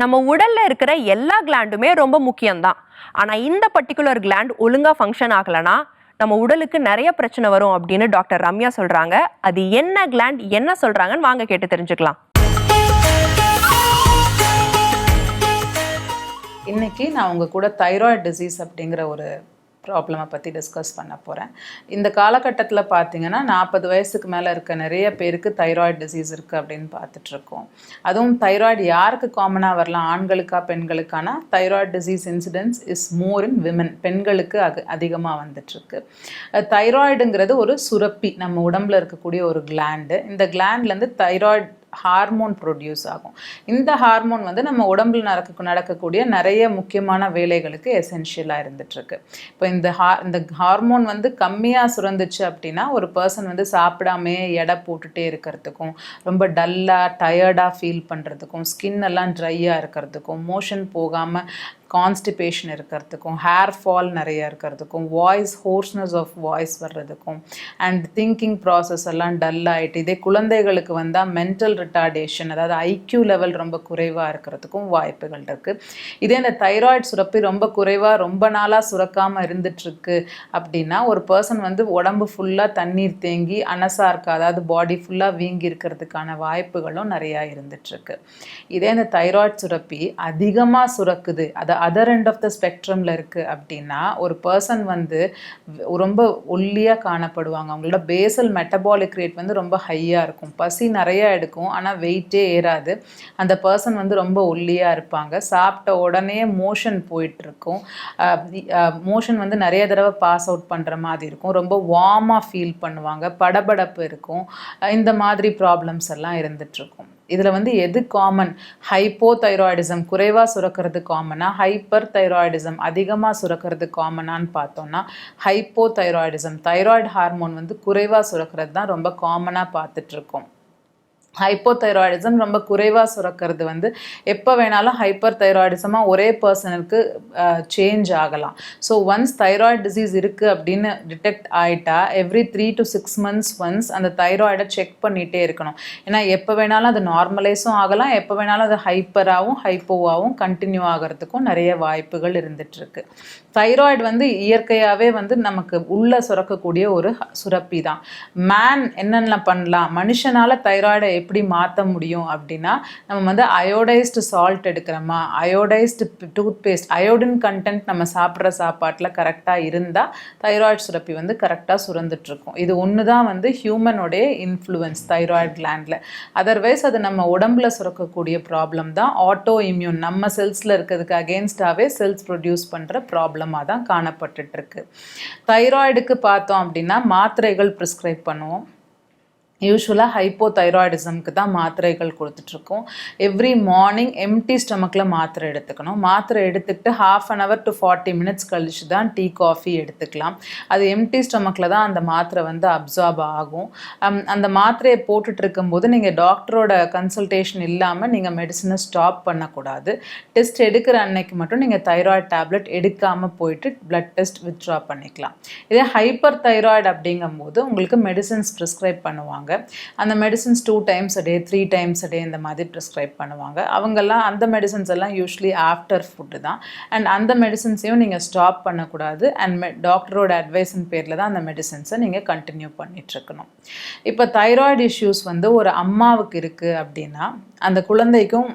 நம்ம உடல்ல இருக்கிற எல்லா கிளாண்டுமே ரொம்ப முக்கியம்தான். ஆனா இந்த பர்டிகுலர் கிளாண்ட் ஒழுங்கா ஃபங்க்ஷன் ஆகலைன்னா நம்ம உடலுக்கு நிறைய பிரச்சனை வரும் அப்படின்னு டாக்டர் ரம்யா சொல்றாங்க. அது என்ன கிளாண்ட் என்ன சொல்றாங்கன்னு வாங்க கேட்டு தெரிஞ்சுக்கலாம். இன்னைக்கு நான் உங்க கூட தைராய்டு டிசீஸ் அப்படிங்கிற ஒரு ப்ராப்ளமை பற்றி டிஸ்கஸ் பண்ண போகிறேன் இந்த காலகட்டத்தில் பார்த்தீங்கன்னா நாற்பது வயசுக்கு மேலே இருக்க நிறைய பேருக்கு தைராய்டு டிசீஸ் இருக்குது அப்படின்னு பார்த்துட்ருக்கோம் அதுவும் தைராய்டு யாருக்கு காமனாக வரலாம்? ஆண்களுக்கா பெண்களுக்கான? Thyroid disease incidence is more in women பெண்களுக்கு அது அதிகமாக வந்துட்டுருக்கு தைராய்டுங்கிறது ஒரு சுரப்பி. நம்ம உடம்புல இருக்கக்கூடிய ஒரு கிளாண்டு இந்த கிளாண்ட்லேருந்து தைராய்டு ஹார்மோன் ப்ரொடியூஸ் ஆகும். இந்த ஹார்மோன் வந்து நம்ம உடம்புல நடக்க நடக்கக்கூடிய நிறைய முக்கியமான வேலைகளுக்கு எசென்ஷியலாக இருந்துகிட்ருக்கு இப்போ இந்த ஹா இந்த ஹார்மோன் வந்து கம்மியாக சுரந்துச்சு அப்படின்னா ஒரு பர்சன் வந்து சாப்பிடாமே எடை போட்டுட்டே இருக்கிறதுக்கும் ரொம்ப டல்லாக டயர்டாக ஃபீல் பண்ணுறதுக்கும் ஸ்கின் எல்லாம் ட்ரையாக இருக்கிறதுக்கும் மோஷன் போகாமல் கான்ஸ்டிபேஷன் இருக்கிறதுக்கும் ஹேர் ஃபால் நிறைய இருக்கிறதுக்கும் வாய்ஸ் ஹோர்ஸ்னஸ் ஆஃப் வாய்ஸ் வர்றதுக்கும் அண்ட் திங்கிங் ப்ராசஸ் எல்லாம் டல் ஆகிட்டு இதே குழந்தைகளுக்கு வந்தால் மென்டல் ரிட்டார்டேஷன் அதாவது ஐக்யூ லெவல் ரொம்ப குறைவாக இருக்கிறதுக்கும் வாய்ப்புகள் இருக்குது இதே இந்த தைராய்டு சுரப்பி ரொம்ப குறைவாக ரொம்ப நாளாக சுரக்காமல் இருந்துட்டுருக்கு அப்படின்னா ஒரு பர்சன் வந்து உடம்பு ஃபுல்லாக தண்ணீர் தேங்கி அனசாக இருக்கா அதாவது பாடி ஃபுல்லாக வீங்கி இருக்கிறதுக்கான வாய்ப்புகளும் நிறையா இருந்துட்டுருக்கு. இதே இந்த தைராய்டு சுரப்பி அதிகமாக சுரக்குது அதை அதர் எண்ட் ஆஃப் த ஸ்பெக்ட்ரமில் இருக்குது அப்படின்னா ஒரு பர்சன் வந்து ரொம்ப ஒல்லியாக காணப்படுவாங்க. அவங்களோட பேசல் மெட்டபாலிக் ரேட் வந்து ரொம்ப ஹையாக இருக்கும். பசி நிறையா எடுக்கும் ஆனால் வெயிட்டே ஏறாது. அந்த பர்சன் வந்து ரொம்ப ஒல்லியாக இருப்பாங்க. சாப்பிட்ட உடனே மோஷன் போயிட்டுருக்கும். மோஷன் வந்து நிறைய தடவை பாஸ் அவுட் பண்ணுற மாதிரி இருக்கும். ரொம்ப வார்மாக ஃபீல் பண்ணுவாங்க. படபடப்பு இருக்கும். இந்த மாதிரி ப்ராப்ளம்ஸ் எல்லாம் இருந்துகிட்ருக்கும் இதில் வந்து எது காமன் ஹைப்போ தைராய்டிசம் குறைவாக சுரக்கிறது காமனா ஹைப்பர் தைராய்டிசம் அதிகமாக சுரக்கிறது காமனான்னு பார்த்தோம்னா ஹைப்போ தைராய்டிசம் தைராய்டு ஹார்மோன் வந்து குறைவாக சுரக்கிறது தான் ரொம்ப காமனாக பார்த்துட்ருக்கோம் ஹைப்போதைராய்டிசம் ரொம்ப குறைவாக சுரக்கிறது வந்து எப்போ வேணாலும் ஹைப்பர் தைராய்டிசமாக ஒரே பர்சனுக்கு சேஞ்ச் ஆகலாம். ஸோ ஒன்ஸ் தைராய்டு டிசீஸ் இருக்குது அப்படின்னு டிடெக்ட் ஆகிட்டா every three to six months once அந்த தைராய்டை செக் பண்ணிகிட்டே இருக்கணும். ஏன்னா எப்போ வேணாலும் அது நார்மலைஸும் ஆகலாம் எப்போ வேணாலும் அது ஹைப்பராகவும் ஹைப்போவாகவும் கண்டினியூ ஆகிறதுக்கும் நிறைய வாய்ப்புகள் இருந்துகிட்ருக்கு தைராய்டு வந்து இயற்கையாகவே வந்து நமக்கு உள்ளே சுரக்கக்கூடிய ஒரு சுரப்பி தான் மேன் என்னென்ன பண்ணலாம்? மனுஷனால் தைராய்டை எப்படி மாற்ற முடியும் அப்படின்னா நம்ம வந்து அயோடைஸ்டு சால்ட் எடுக்கிறோமா? அயோடைஸ்டு டூத்பேஸ்ட் அயோடின் கண்டென்ட் நம்ம சாப்பிட்ற சாப்பாட்டில் கரெக்டாக இருந்தால் தைராய்டு சுரப்பி வந்து கரெக்டாக சுரந்துட்டுருக்கும். இது ஒன்று தான் வந்து ஹியூமனோடைய இன்ஃப்ளூயன்ஸ் தைராய்டு கிளாண்டில் அதர்வைஸ் அது நம்ம உடம்புல சுரக்கக்கூடிய ப்ராப்ளம் தான். ஆட்டோ இம்யூன் நம்ம செல்ஸில் இருக்கிறதுக்கு அகேன்ஸ்டாகவே செல்ஸ் ப்ரொடியூஸ் பண்ணுற ப்ராப்ளமாக தான் காணப்பட்டுட்ருக்கு தைராய்டுக்கு பார்த்தோம் அப்படின்னா மாத்திரைகள் ப்ரிஸ்கிரைப் பண்ணுவோம். யூஸ்வலாக ஹைப்போ தைராய்டிசம்க்கு தான் மாத்திரைகள் கொடுத்துட்ருக்கோம். எவ்ரி மார்னிங் எம்டி ஸ்டமக்கில் மாத்திரை எடுத்துக்கணும். மாத்திரை எடுத்துக்கிட்டு half an hour to forty minutes கழிச்சு தான் டீ காஃபி எடுத்துக்கலாம். அது எம்டி ஸ்டமக்கில் தான் அந்த மாத்திரை வந்து அப்சார்ப் ஆகும். அந்த மாத்திரையை போட்டுட்டு இருக்கும்போது நீங்கள் டாக்டரோட கன்சல்டேஷன் இல்லாமல் நீங்கள் மெடிசனை ஸ்டாப் பண்ணக்கூடாது. டெஸ்ட் எடுக்கிற அன்னைக்கு மட்டும் நீங்கள் தைராய்டு டேப்லெட் எடுக்காமல் போயிட்டு பிளட் டெஸ்ட் வித்ட்ரா பண்ணிக்கலாம். இதே ஹைப்பர் தைராய்டு அப்படிங்கும்போது உங்களுக்கு மெடிசன்ஸ் ப்ரிஸ்கிரைப் பண்ணுவாங்க. அந்த medicines two times a day three times a day இந்த மாதிரி ப்ரிஸ்கிரைப் பண்ணுவாங்க. அவங்கெல்லாம் அந்த மெடிசன்ஸ் எல்லாம் யூஸ்வலி ஆஃப்டர் ஃபுட்டு தான். அண்ட் அந்த மெடிசன்ஸையும் நீங்கள் ஸ்டாப் பண்ணக்கூடாது. அண்ட் மெ டாக்டரோட அட்வைஸின் பேரில் தான் அந்த மெடிசன்ஸை நீங்கள் கண்டினியூ பண்ணிகிட்ருக்கணும் இப்போ தைராய்டு இஷ்யூஸ் வந்து ஒரு அம்மாவுக்கு இருக்குது அப்படின்னா அந்த குழந்தைக்கும்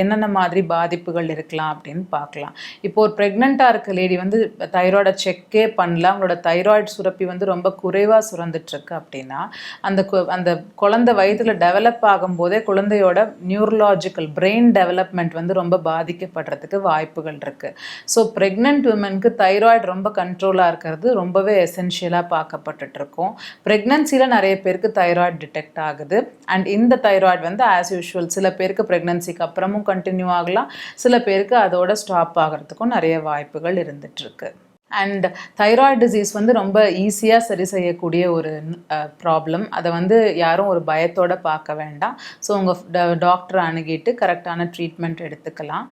என்னென்ன மாதிரி பாதிப்புகள் இருக்கலாம் அப்படின்னு பார்க்கலாம். இப்போ ஒரு ப்ரெக்னெண்ட்டாக இருக்க லேடி வந்து தைராய்டை செக்கே பண்ணல. அவங்களோட தைராய்டு சுரப்பி வந்து ரொம்ப குறைவாக சுரந்துட்டுருக்கு அப்படின்னா அந்த அந்த குழந்தை வயதில் டெவலப் ஆகும்போதே குழந்தையோட நியூரலாஜிக்கல் பிரெயின் டெவலப்மெண்ட் வந்து ரொம்ப பாதிக்கப்படுறதுக்கு வாய்ப்புகள் இருக்குது ஸோ ப்ரெக்னென்ட் உமனுக்கு தைராய்டு ரொம்ப கண்ட்ரோலாக இருக்கிறது ரொம்பவே எசென்ஷியலாக பார்க்கப்பட்டுட்ருக்கோம். ப்ரெக்னன்சியில் நிறைய பேருக்கு தைராய்டு டிடெக்ட் ஆகுது. அண்ட் இந்த தைராய்டு வந்து ஆஸ் யூஷுவல் சில பேருக்கு ப்ரெக்னன்சிக்கு அப்புறமும் கண்டினியூ ஆகலாம். சில பேருக்கு அதோட ஸ்டாப் ஆகிறதுக்கும் நிறைய வாய்ப்புகள் இருந்துகிட்ருக்கு அண்ட் தைராய்டு டிசீஸ் வந்து ரொம்ப ஈஸியாக சரி செய்யக்கூடிய ஒரு ப்ராப்ளம் அதை வந்து யாரும் ஒரு பயத்தோடு பார்க்க வேண்டாம். ஸோ உங்கள் டாக்டரை அணுகிட்டு கரெக்டான ட்ரீட்மெண்ட் எடுத்துக்கலாம்.